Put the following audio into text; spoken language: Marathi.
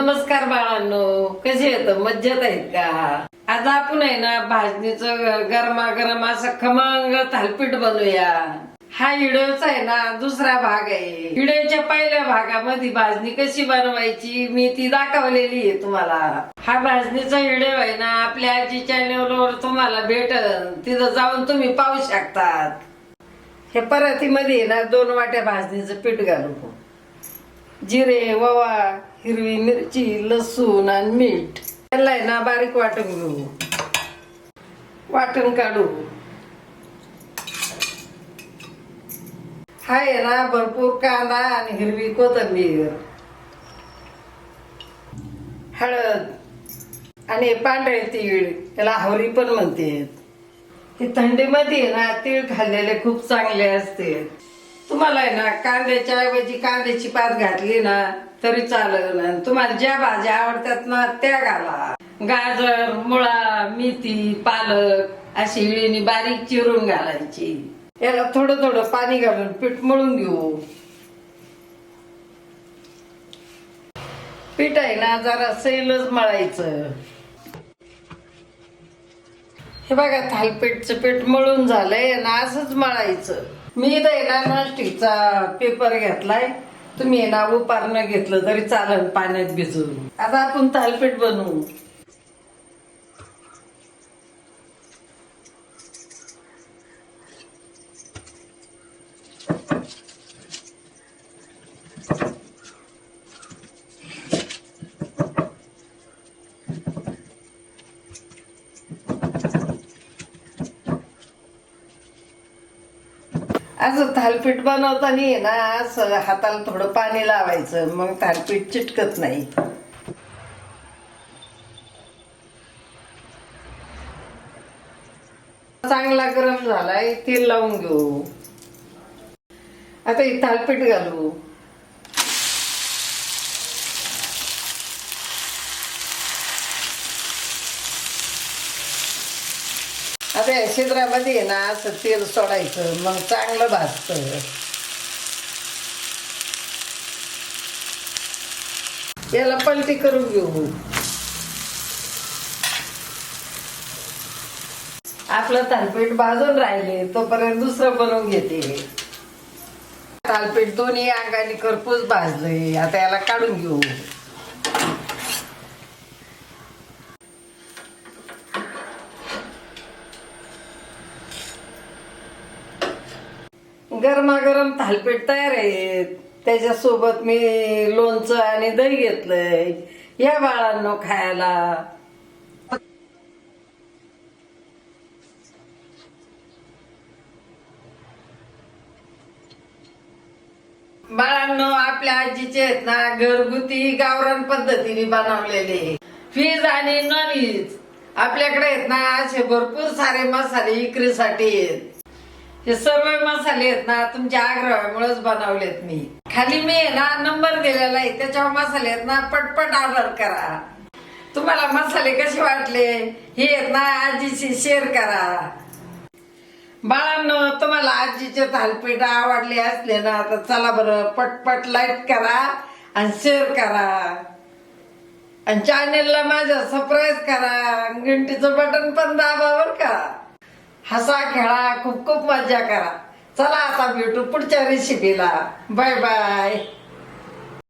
नमस्कार बाळांनो कसे येत मज्जत आहेत का? आज आपण आहे ना भाजणीचं गरमागरम असं खमंग थालपीठ बनवूया. हा व्हिडिओचा आहे ना दुसरा भाग आहे. व्हिडिओच्या पहिल्या भागामध्ये भाजणी कशी बनवायची मी ती दाखवलेली आहे तुम्हाला. हा भाजणीचा व्हिडिओ आहे ना आपल्या आजी चॅनलवर तुम्हाला भेटल तिथं जाऊन तुम्ही पाहू शकतात. हे परतीमध्ये आहे ना दोन वाट्या भाजणीचं पीठ घालू. जिरे ववा हिरवी मिरची लसूण आणि मीठ. त्याला आहे ना बारीक वाटण घेऊ वाटण काढू. हा आहे ना भरपूर कांदा आणि हिरवी कोथिंबीर. हळद आणि पांढरे तीळ त्याला हवरी पण म्हणते हे थंडीमध्ये ना तीळ खाल्लेले खूप चांगले असते. तुम्हाला आहे ना कांद्याच्या ऐवजी कांद्याची पात घातली ना तरी चालेल ना. तुम्हाला ज्या भाज्या आवडतात ना त्या घाला. गाजर मुळा मेथी पालक अशी इळीनी बारीक चिरून घालायची. याला थोडं थोडं पाणी घालून पीठ मळून घेऊ. पीठ आहे ना जरा सैलच मळायचं. हे बघा थालपीठचं पीठ मळून झालंय ना असंच मळायचं. मी इथं आहे नॉनस्टिकचा पेपर घेतलाय. तुम्ही आहे ना उपारणं घेतलं तरी चालेल पाण्यात भिजून. आता आपण थालपीठ बनवू. असं थालपीठ बनवताना ना असं हाताला थोडं पाणी लावायचं मग थालपीठ चिटकत नाही. चांगला गरम झालाय तेल लावून घेऊ. आता हे थालपीठ घालू. अरे या ना असं तेल सोडायचं मग चांगलं भाजतं. याला पलटी करून घेऊ. आपलं थालपीठ भाजून राहिले तोपर्यंत दुसरं बनवून घेते. थालपीठ दोन्ही अंगाने करपूस भाजलंय. आता याला काढून घेऊ. गरमागरम थालपीठ तयार आहे. त्याच्यासोबत मी लोणचं आणि दही घेतलंय. या बाळांनो खायला. बाळांनो आपल्या आजीचे आहेत ना घरगुती गावरान पद्धतीने बनवलेले व्हेज आणि नॉन व्हेज आपल्याकडे आहेत ना असे भरपूर सारे मसाले विक्रीसाठी आहेत. हे सर्व मसाले आहेत ना तुमच्या आग्रहामुळेच बनवलेत मी. खाली मी आहे ना नंबर दिलेला आहे त्याच्यावर मसाले आहेत ना पटपट ऑर्डर करा. तुम्हाला मसाले कसे वाटले हे आहेत ना आजीशी शेअर करा. बाळांनो तुम्हाला आजीचे थालपीठ आवडले असले ना तर चला बरं पटपट लाईक करा आणि शेअर करा. आणि चॅनेलला माझ्या सबस्क्राईब करा. घंटीचं बटन पण दाबा बर का. हसा खेळा खूप खूप मजा करा. चला आता भेटू पुढच्या रेसिपीला बाय बाय